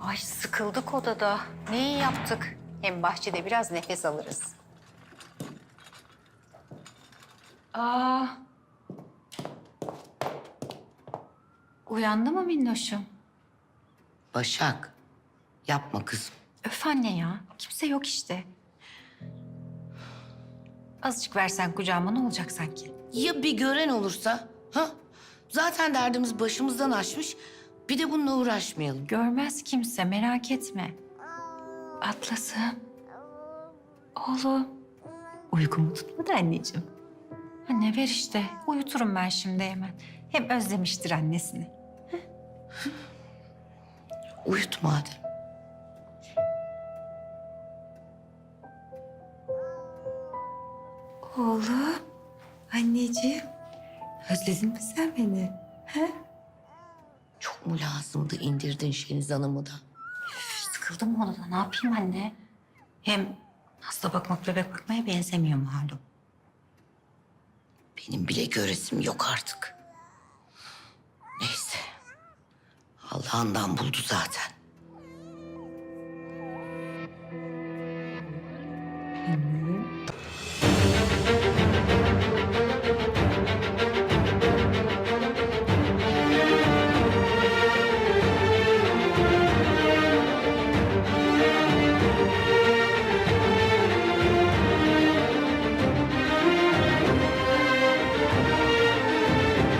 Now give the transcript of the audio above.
Ay sıkıldık odada. Ne iyi yaptık. Hem bahçede biraz nefes alırız. Aa. Uyandı mı minnoşum? Başak, yapma kızım. Öf anne ya. Kimse yok işte. Azıcık versen kucağıma ne olacak sanki? Ya bir gören olursa? Ha? Zaten derdimiz başımızdan aşmış. Bir de bununla uğraşmayalım. Görmez kimse merak etme. Atlas'ım. Oğlum. Uykumu tutmadı anneciğim. Anne ver işte. Uyuturum ben şimdi hemen. Hem özlemiştir annesini. Uyut madem. Oğlum. Anneciğim. Özledin mi sen beni? Çok mu lazımdı indirdin Şeniz Hanım'ı da? Üf, Sıkıldım odada. Ne yapayım anne? Hem hasta bakmak bebek bakmaya benzemiyor malum. Benim bile göresim yok artık. Neyse. Allah'ından buldu zaten. Anne.